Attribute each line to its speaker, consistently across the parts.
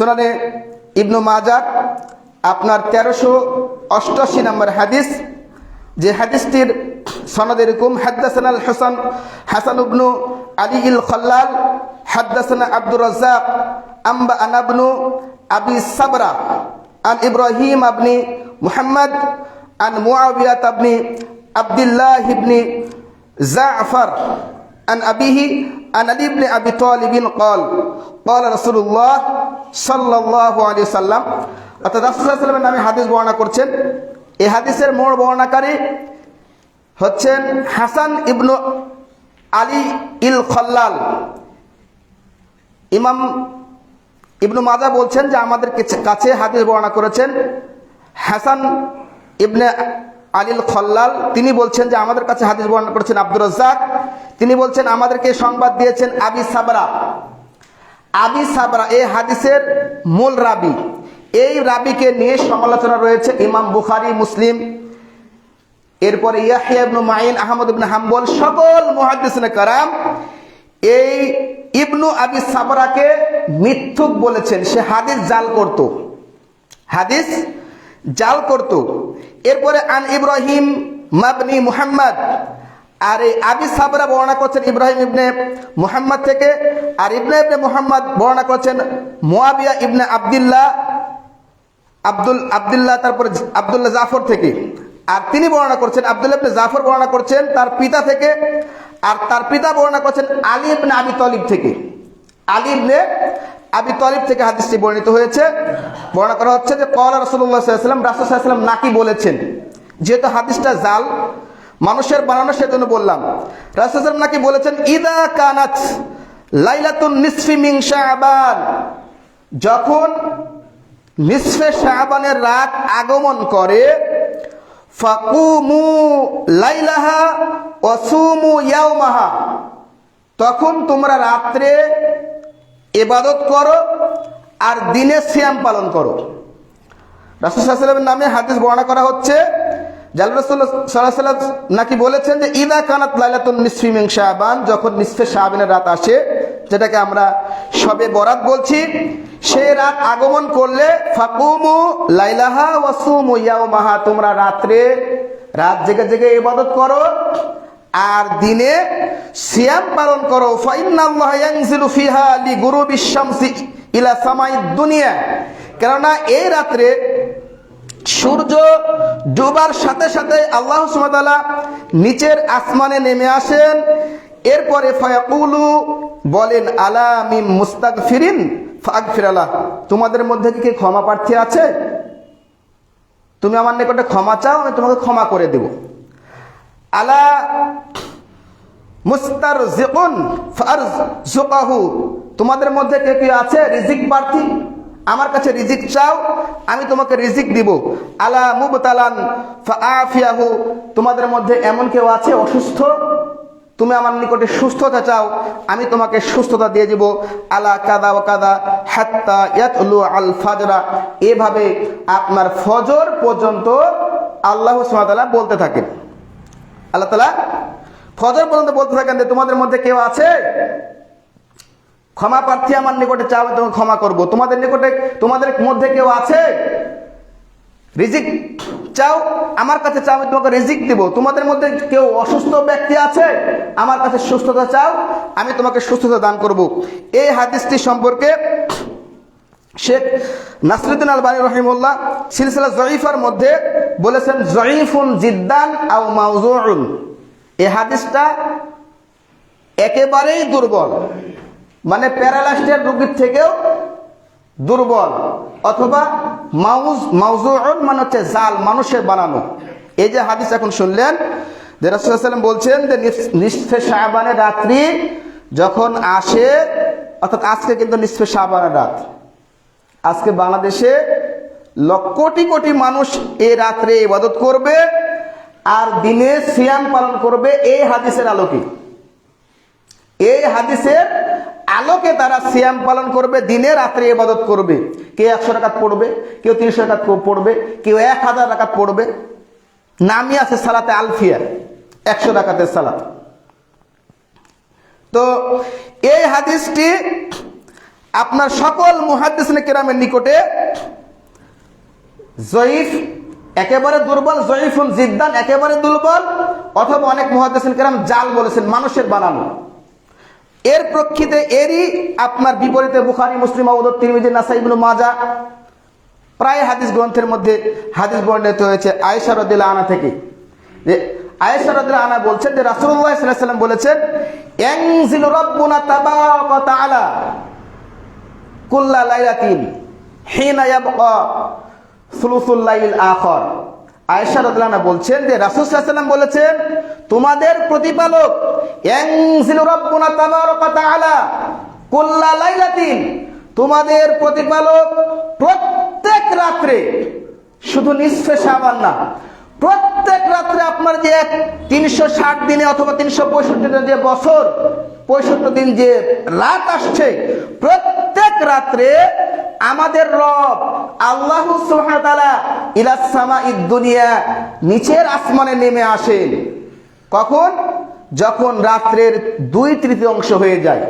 Speaker 1: সোনানে ইবনু মাজার আপনার তেরোশো অষ্টআশি নম্বর হাদিস যে হাদিসটির সনদ এরকম হাদ্দাসান আল হাসান হাসান উবনু আলী ইল খল্লাল হাদ্দাসানা আব্দুর রাজ্জাক আম্বা আনাবনু আবি সাবরা আন ইব্রাহিম আবনি মুহাম্মদ আন মুআবিয়াত আবনি আবদুল্লাহ ইবনি জাফর عن أبيه عن علي بن أبي طالب قال قال رسول الله সাল্লাহ আলী সাল্লাম। অর্থাৎ নামে হাদিস বর্ণনা করছেন। এ হাদিসের মোড় বর্ণাকারী হচ্ছেন হাসান ইবনু আলী ইল খল্লাল ইমাম ইবনু মাজা বলছেন যে আমাদের কাছে হাদিস বর্ণনা করেছেন। হাসান ইবনে আলিল খল্লাল তিনি বলছেন যে আমাদের কাছে হাদিস বর্ণনা করেছেন আব্দুর রাজ্জাক। তিনি বলছেন, আমাদেরকে সংবাদ দিয়েছেন আবি সাবরা। আবি সাবরা, এই হাদিসের মূল রাবি। এই রাবিকে নিয়ে সমালোচনা রয়েছে ইমাম বুখারি, মুসলিম। এরপরে Yahya Main Ahmad ibn Hanbal, সকল মুহাদ্দিসিনে কারাম এই ইবনু আবি সাবরাকে মিথ্যুক বলেছেন। সে হাদিস জাল করত। হাদিস জাল করত। এরপরে আন ইব্রাহিম মাবনি মুহাম্মদ আর এই আবি সাবরা বর্ণনা করছেন ইব্রাহিম ইবনে মুহাম্মদ থেকে, আর ইবনে ইবনে মুহাম্মদ বর্ণনা করছেন মোয়াবিয়া ইবনে আবদুল্লাহ, আব্দুল, আবদুল্লাহ তারপরে আবদুল্লাহ জাফর থেকে। আর তিনি বর্ণনা করছেন, আবদুল্লাহ ইবনে জাফর বর্ণনা করছেন তার পিতা থেকে, আর তার পিতা বর্ণনা করছেন আলী ইবনে আবি তলিব থেকে। আলী ইবনে আবি তলিব থেকে হাদিসটি বর্ণিত হয়েছে। বর্ণনা করা হচ্ছে যে, কলা রসুল্লাহ সাল্লাম রাসুল সাল্লাম নাকি বলেছেন, যেহেতু হাদিসটা জাল মানুষের বানানো সেজন্য বললাম। রাসুল নাকি বলেছেন, ইদা কানাত লাইলাতুন নিসফি মিং শাবান। যখন নিসফে শাবানের রাত আগমন করে, ফাকুমু লাইলাহা ওয়াসুমু ইয়াউমাহা তখন তোমরা রাত্রে এবাদত করো আর দিনে সিয়াম পালন করো। রাসুসাল্লামের নামে হাদিস বর্ণনা করা হচ্ছে নাকি বলেছেন যে, ইদা কানাত লাইলাতুন নিসফি মিং শাহবান যখন নিসফে শাহবানের রাত আসে, যেটাকে আমরা সবে বরাত বলছি সেই রাত আগমন করলে, ফাকুমু লাইলাহা ওয়াসুমু ইয়াউমাহা তোমরা রাত্রে রাত জেগে জেগে ইবাদত করো, আর দিনে সিয়াম পালন করো, ফাইন্নাল্লাহ ইয়ানজিলু ফিহা লিগুরুবিশ শামসি ইলা সামাইদ দুনিয়া কেননা এই রাত্রে সূর্য ডুবার সাথে সাথে আল্লাহ সুবহানাহু নিচের আসমানে নেমে আসেন। এরপরে ফায়াকুলু বলেন, আলা মিম মুস্তাগফিরিন ফাগফিরালাহ। তোমাদের মধ্যে কি কি ক্ষমা প্রার্থী আছে? তুমি আমার নিকটে ক্ষমা চাও, আমি তোমাকে ক্ষমা করে দেব। আলা মুস্তার জিকুন ফারজ জুকাহু তোমাদের মধ্যে কে কি আছে? রিজিক প্রার্থী। আমার কাছে রিজিক চাও, আমি তোমাকে রিজিক দিব। আলা মুবতালান ফাআফিয়াহু, তোমাদের মধ্যে এমন কেউ আছে অসুস্থ? তুমি আমার নিকটে সুস্থতা চাও, আমি তোমাকে সুস্থতা দিয়ে দিব। আলা কাদা ও কাদা হাত্তা ইয়াতলু আল ফাজরা, এভাবে আপনার ফজর পর্যন্ত আল্লাহ সুবহানাহু বলতে থাকেন। আল্লাহ তালা ফজর পর্যন্ত বলতে থাকেন যে, তোমাদের মধ্যে কেউ আছে? ক্ষমা প্রার্থী আমার নিকটে চাও তোমাকে ক্ষমা করব। তোমাদের নিকটে, তোমাদের মধ্যে কেউ আছে? রিজিক চাও? আমার কাছে চাও, আমি তোমাকে রিজিক দিব। তোমাদের মধ্যে কেউ অসুস্থ ব্যক্তি আছে? আমার কাছে সুস্থতা চাও, আমি তোমাকে সুস্থতা দান করব। এই হাদিসটি সম্পর্কে শেখ নাসরুদ্দিন আল আলবানী রহিমুল্লাহ সিলসিলা জয়ীফার মধ্যে বলেছেন, জয়ীফুন জিদ্দান আও মাউজুন এই হাদিসটা একেবারেই দুর্বল। মানে প্যারালাইস্টের রোগীর থেকেও দুর্বল অথবা মাউজ মাউজুন মানে হচ্ছে জাল, মানুষের বানানো। এই যে হাদিস এখন শুনলেন, যে রাসুল্লাহাম বলছেন যে নিঃস্ফে শাহবানের রাত্রি যখন আসে, অর্থাৎ আজকে কিন্তু নিঃস্ফে শাহবানের রাত। আজকে বাংলাদেশে কোটি কোটি মানুষ এই রাত্রে ইবাদত করবে আর দিনে সিয়াম পালন করবে এই হাদিসের আলোকে। এই হাদিসের আলোকে তারা সিয়াম পালন করবে, দিনে রাত্রে ইবাদত করবে। কেউ একশো টাকা পড়বে, কেউ তিনশো টাকা পড়বে, কেউ এক হাজার টাকা পড়বে। নামই আছে সালাতে আলফিয়া, একশো টাকাতে সালাত। তো এই হাদিসটি আপনার সকল মুহাদ্দিসিন কেরামের নিকটে জয়ীফ, একেবারে দুর্বল জয়ীফুল জিদ্দান, একেবারে দুর্বল, অথবা অনেক মুহাদ্দিসিন কেরাম জাল বলেছেন, মানুষের বানানো। এর প্রক্ষিতে এরই আপনার বিপরীতে বুখারী, মুসলিম আবুদ তিরমিজি, নাসাই, ইবনে মাজা, প্রায় হাদিস গ্রন্থের মধ্যে হাদিস বর্ণিত হয়েছে আয়েশা রাদিয়াল্লাহু আনা থেকে। যে আয়েশা রাদিয়াল্লাহু আনা বলছেন যে আলাইহি ওয়াসাল্লাম বলেছেন, ইয়ানজিলু রাব্বুনা তাবারাকা তাআলা কুল্লা লাইলাতিন হিনা ইয়াবকা সুলুসুল লাইল আখর। আয়েশা আনহা বলছেন যে রাসূল সাল্লাল্লাহু বলেছেন, তোমাদের প্রতিপালক তোমাদের প্রতিপালক প্রত্যেক রাত্রে, শুধু নিঃশ্বে সাবান না, প্রত্যেক রাত্রে আপনার যে তিনশো ষাট দিনে অথবা তিনশো পঁয়ষট্টি দিনে যে বছর, পঁয়ষট্টি দিন যে রাত আসছে, প্রত্যেক রাত্রে আমাদের রব আল্লাহ সুহাতালা ইলাসামা দুনিয়া নিচের আসমানে নেমে আসেন কখন? যখন রাত্রের দুই তৃতীয়াংশ হয়ে যায়।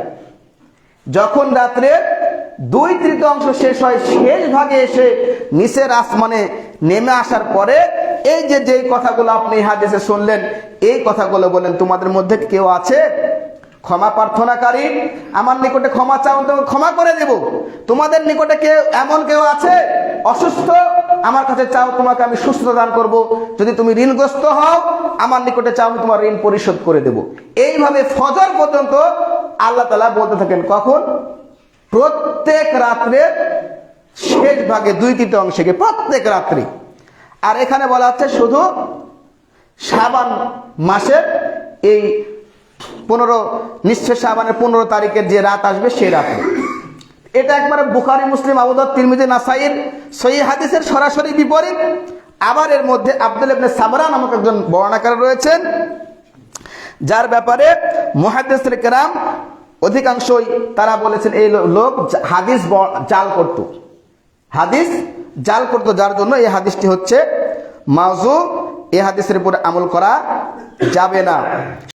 Speaker 1: যখন রাত্রে দুই তৃতীয়াংশ শেষ হয়, শেষ ভাগে এসে নিচের আসমানে নেমে আসার পরে এই যে যেই কথাগুলো আপনি হাদিসে শুনলেন, এই কথাগুলো বলেন, তোমাদের মধ্যে কেউ আছে? ক্ষমা প্রার্থনাকারী আমার নিকটে ক্ষমা চাও তো ক্ষমা করে দেব। তোমাদের নিকটে কেউ, এমন কেউ আছে? অসুস্থ? আমার কাছে চাও, তোমাকে আমি সুস্থতা দান করব। যদি তুমি ঋণগ্রস্ত হও, আমার নিকটে চাও তোমার ঋণ পরিশোধ করে দেব। এইভাবে ফজর পর্যন্ত আল্লাহ তালা বলতে থাকেন, কখন? প্রত্যেক রাত্রে শেষ ভাগে দুই তৃতীয় অংশে গিয়ে প্রত্যেক রাত্রি। আর এখানে বলা হচ্ছে শুধু সাবান মাসের এই পনেরো, নিশ্চয় সাবানের পনেরো তারিখের যে রাত আসবে সেই রাতে। এটা একবারে বুখারি, মুসলিম আবুদর তিরমিজি, নাসাইর সই হাদিসের সরাসরি বিপরীত। আবার এর মধ্যে আব্দুল ইবনে সাবরা নামক একজন বর্ণাকার রয়েছেন, যার ব্যাপারে মুহাদ্দিসুল কেরাম অধিকাংশই তারা বলেছেন, এই লোক হাদিস জাল করত। হাদিস জাল করত যার জন্য এই হাদিসটি হচ্ছে মাউজু এই হাদিসের উপরে আমল করা যাবে না।